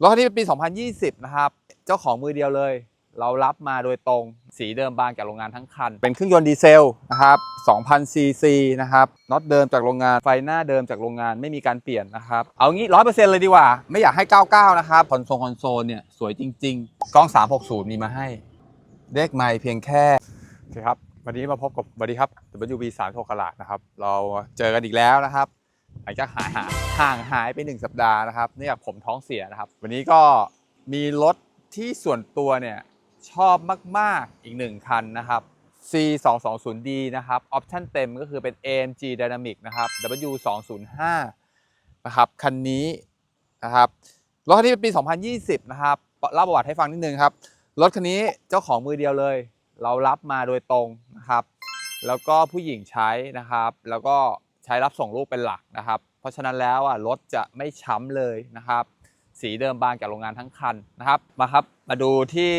รถคันนี้เป็นปี 2020 นะครับ เจ้าของมือเดียวเลย เรารับมาโดยตรง สีเดิมบางจากโรงงานทั้งคัน เป็นเครื่องยนต์ดีเซลนะครับ 2,000 ซีซีนะครับน็อตเดิมจากโรงงาน ไฟหน้าเดิมจากโรงงานไม่มีการเปลี่ยนนะครับ เอางี้ 100%เลยดีกว่า ไม่อยากให้ 99 นะครับ คอนโซลคอนโซลเนี่ยสวยจริง ๆ กล้อง 360 มีมาให้ เลขไม่เพียงแค่โอเคครับ วันนี้มาพบกับสวัสดีครับ WB 3 6กลาดนะครับ เราเจอกันอีกแล้วนะครับ หลังจากหายหาห่างหายไป 1 สัปดาห์นะครับเนื่องจากผมท้องเสียนะครับ วันนี้ก็มีรถที่ส่วนตัวเนี่ยชอบมาก ๆ อีก 1 คันนะครับ C 2 2 0 D นะครับ ออปชั่นเต็มก็คือเป็น AMG Dynamic นะครับ W 2 0 5 นะครับ คันนี้นะครับ รถคันนี้เป็นปี 2020 นะครับเล่าประวัติให้ฟังนิดนึงครับ รถคันนี้เจ้าของมือเดียวเลย เรารับมาโดยตรงนะครับ แล้วก็ผู้หญิงใช้นะครับ แล้วก็ ใช้รับส่งลูกเป็นหลักนะครับ เพราะฉะนั้นแล้วอะรถจะไม่ช้ำเลยนะครับ สีเดิมบางจากโรงงานทั้งคันนะครับมาครับมาดูที่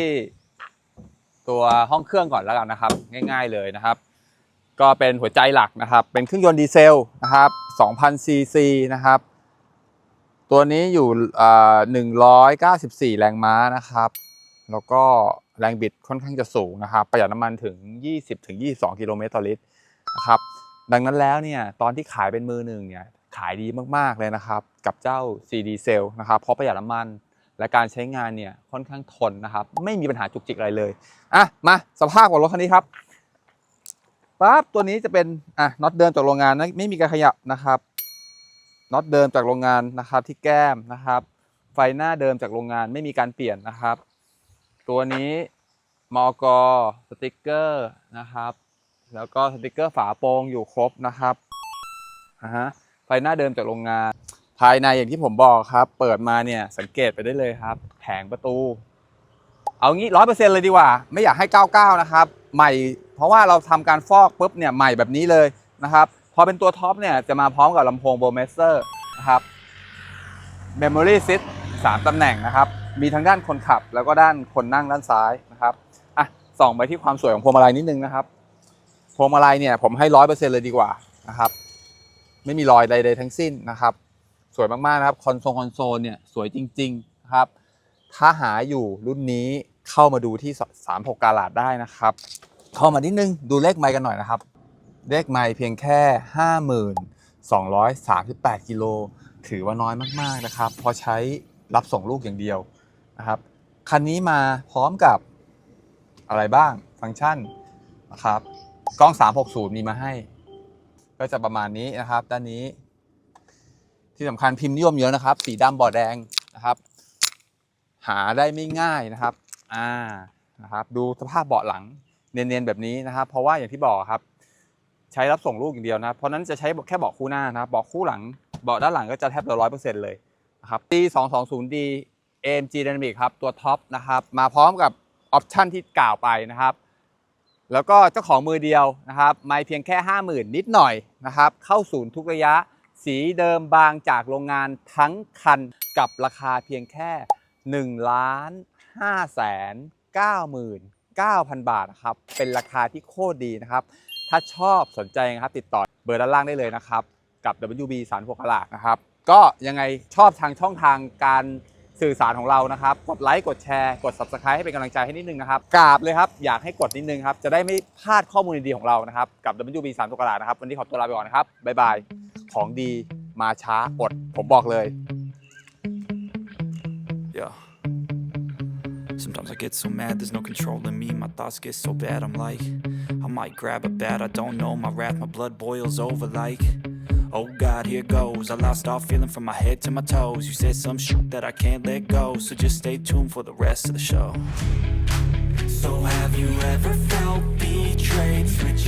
ตัวห้องเครื่องก่อนแล้วกันนะครับ ง่าย ๆเลยนะครับ ก็เป็นหัวใจหลักนะครับ เป็นเครื่องยนต์ดีเซลนะครับ2,000ซีซีนะครับ ตัวนี้อยู่ 194 แรงม้านะครับ แล้วก็แรงบิดค่อนข้างจะสูงนะครับ ประหยัดน้ำมันถึง 20-22 กิโลเมตรต่อลิตรนะครับ ดังนั้นแล้วเนี่ยตอนที่ขายเป็นมือหนึ่งเนี่ยขายดีมากๆเลยนะครับ กับเจ้า CD c e l นะครับเพราะประหยัดน้ำมันและการใช้งานเนี่ยค่อนข้างทนนะครับ ไม่มีปัญหาจุกจิกอะไรเลยอะมาสภาพของรถคันนี้ครับปั๊บตัวนี้จะเป็นอะน็อตเดิมจากโรงงานนะไม่มีการขยับนะครับน็อตเดิมจากโรงงานนะครับที่แก้มนะครับ ไฟหน้าเดิมจากโรงงานไม่มีการเปลี่ยนนะครับ ตัวนี้มอกสติกเกอร์นะครับ แล้วก็สติกเกอร์ฝาโปรงอยู่ครบนะครับอ่าฮะไฟหน้าเดิมจากโรงงาน ภายในอย่างที่ผมบอกครับ เปิดมาเนี่ยสังเกตไปได้เลยครับ แผงประตู เอางี้ร้อยเปอร์เซ็นต์เลยดีกว่า ไม่อยากให้99นะครับ ใหม่ เพราะว่าเราทำการฟอกปุ๊บเนี่ยใหม่แบบนี้เลยนะครับพอเป็นตัวท็อปเนี่ยจะมาพร้อมกับลำโพงโบเมสเตอร์นะครับ Memory Sit 3ตำแหน่งนะครับ มีทั้งด้านคนขับแล้วก็ด้านคนนั่งด้านซ้ายนะครับ อะส่องไปที่ความสวยของพวงมาลัยนิดนึงนะครับ พวงมาลัยเนี่ยผมให้ร้อยเปอร์เซ็นต์เลยดีกว่านะครับ ไม่มีรอยใดๆทั้งสิ้นนะครับ สวยมากๆนะครับคอนโซลคอนโซลเนี่ยสวยจริงๆนะครับ ถ้าหาอยู่รุ่นนี้เข้ามาดูที่ 36 กาลาดได้นะครับ เข้ามานิดนึงดูเลขไมค์กันหน่อยนะครับ เลขไมค์เพียงแค่ 5238 กิโลถือว่าน้อยมากๆนะครับ พอใช้รับส่งลูกอย่างเดียวนะครับ คันนี้มาพร้อมกับอะไรบ้างฟังก์ชันนะครับ กล้อง 360 มีมาให้ ก็จะประมาณนี้นะครับ ด้านนี้ ที่สำคัญพิมพ์นิยมเยอะนะครับ สีดำบอดแดงนะครับ หาได้ไม่ง่ายนะครับ อ่านะครับ ดูสภาพเบาะหลังเนียนๆแบบนี้นะครับ เพราะว่าอย่างที่บอกครับ ใช้รับส่งลูกอย่างเดียวนะเพราะฉะนั้นจะใช้แค่เบาะคู่หน้านะครับเบาะคู่หลังเบาะด้านหลังก็จะแทบจะร้อยเปอร์เซ็นต์เลยนะครับ D 2 2 0 D AMG Dynamic ครับ ตัวท็อปนะครับ มาพร้อมกับออปชันที่กล่าวไปนะครับ แล้วก็เจ้าของมือเดียวนะครับไม่เพียงแค่ 50,000 นิดหน่อยนะครับ เข้าศูนย์ทุกระยะ สีเดิมบางจากโรงงานทั้งคันกับราคาเพียงแค่1ล้าน5แสน99,000 บาทนะครับ เป็นราคาที่โคตรดีนะครับ ถ้าชอบสนใจนะครับ ติดต่อเบอร์ด้านล่างได้เลยนะครับ กับ WB สารพวกกลาดนะครับ ก็ยังไงชอบทางช่องทางการ สื่อสารของเรานะครับ กดไลค์กดแชร์กด Subscribe ให้เป็นกำลังใจให้นิดนึงนะครับกราบเลยครับ อยากให้กดนิดนึงครับ จะได้ไม่พลาดข้อมูลดีๆของเรานะครับ กับ WB สารพวกกลานะครับ วันนี้ขอตัวลาไปก่อนนะครับ บ๊ายบาย ของดีมาช้าอด ผมบอกเลย Yeah. Sometimes I get so mad, there's no control in me. My thoughts get so bad, I'm like, I might grab a bat, I don't know. My wrath, my blood boils over like, oh God, here goes. I lost all feeling from my head to my toes. You said some shit that I can't let go, so just stay tuned for the rest of the show. So have you ever felt betrayed? Switches